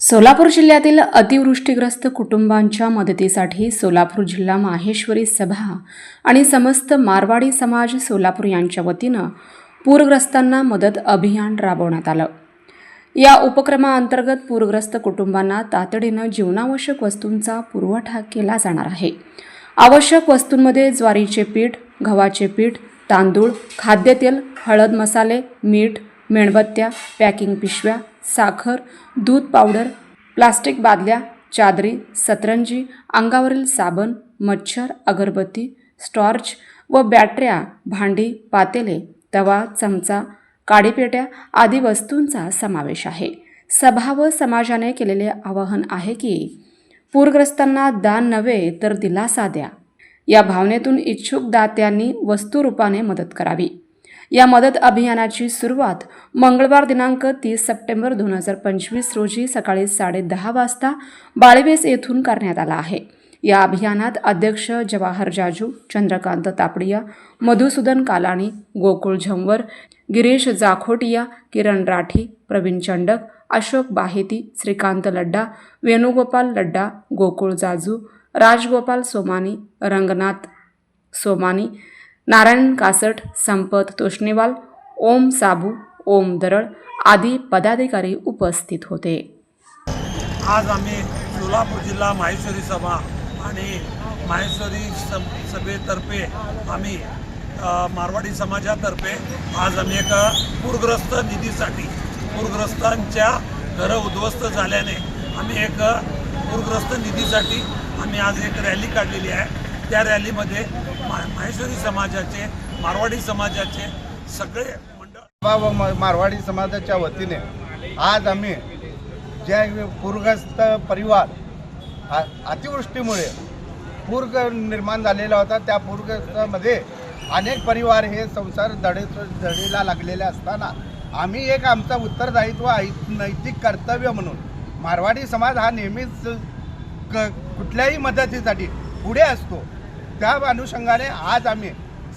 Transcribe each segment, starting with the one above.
सोलापूर जिल्ह्यातील अतिवृष्टीग्रस्त कुटुंबांच्या मदतीसाठी सोलापूर जिल्हा माहेश्वरी सभा आणि समस्त मारवाडी समाज सोलापूर यांच्या वतीनं पूरग्रस्तांना मदत अभियान राबवण्यात आलं. या उपक्रमाअंतर्गत पूरग्रस्त कुटुंबांना तातडीनं जीवनावश्यक वस्तूंचा पुरवठा केला जाणार आहे. आवश्यक वस्तूंमध्ये ज्वारीचे पीठ गव्हाचे पीठ तांदूळ खाद्यतेल हळद मसाले मीठ मेणबत्त्या पॅकिंग पिशव्या साखर दूध पावडर प्लास्टिक बादल्या चादरी सतरंजी अंगावरील साबण मच्छर अगरबत्ती स्टॉर्च व बॅटऱ्या भांडी पातेले तवा चमचा काडीपेट्या आदी वस्तूंचा समावेश आहे. सभा व समाजाने केलेले आवाहन आहे की पूरग्रस्तांना दान नव्हे तर दिलासा द्या. या भावनेतून इच्छुक दात्यांनी वस्तुरूपाने मदत करावी. या मदत अभियानाची सुरुवात मंगळवार दिनांक तीस सप्टेंबर दोन हजार पंचवीस रोजी सकाळी साडेदहा वाजता बाळवेस येथून करण्यात आला आहे. या अभियानात अध्यक्ष जवाहर जाजू चंद्रकांत तापडिया मधुसूदन कालाणी गोकुळ झंवर गिरीश जाखोटिया किरण राठी प्रवीण चंडक अशोक बाहेती श्रीकांत लड्डा वेणुगोपाल लड्डा गोकुळ जाजू राजगोपाल सोमानी रंगनाथ सोमानी नारायण कासट संपत तोष्णीवाल ओम साबू ओम दरळ आदी पदाधिकारी उपस्थित होते. आज आम्ही सोलापूर जिल्हा माहेश्वरी सभा आणि माहेश्वरी सम सभेतर्फे आम्ही मारवाडी समाजातर्फे आज आम्ही एका पूरग्रस्त निधीसाठी पूरग्रस्तांच्या घरं उद्ध्वस्त झाल्याने आम्ही एक पूरग्रस्त निधीसाठी आम्ही आज एक रॅली काढलेली आहे. त्या रॅलीमध्ये मा माहेश्वरी समाजाचे मारवाडी समाजाचे सगळे मंडळ म- मारवाडी समाजाच्या वतीने आज आम्ही ज्या पूरग्रस्त परिवार अतिवृष्टीमुळे पूर निर्माण झालेला होता. त्या पूरग्रस्तामध्ये अनेक परिवार हे संसार धडे धडीला लागलेले असताना आम्ही एक आमचं उत्तरदायित्व ऐ- नैतिक कर्तव्य म्हणून मारवाडी समाज हा नेहमीच क कुठल्याही मदतीसाठी पुढे असतो. त्या अनुषंगाने आज आम्ही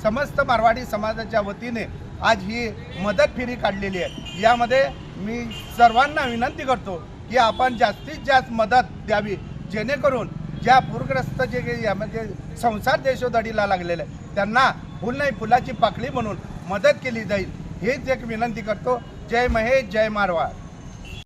समस्त मारवाडी समाजाच्या वतीने आज ही मदत फेरी काढलेली आहे. यामध्ये मी सर्वांना विनंती करतो की आपण जास्तीत जास्त मदत द्यावी. जेणेकरून ज्या पूरग्रस्त जे म्हणजे संसार देशोधडीला लागलेले आहे, त्यांना फुल नाही फुलाची पाकळी म्हणून मदत केली जाईल. हीच एक विनंती करतो. जय महेश जय मारवाड.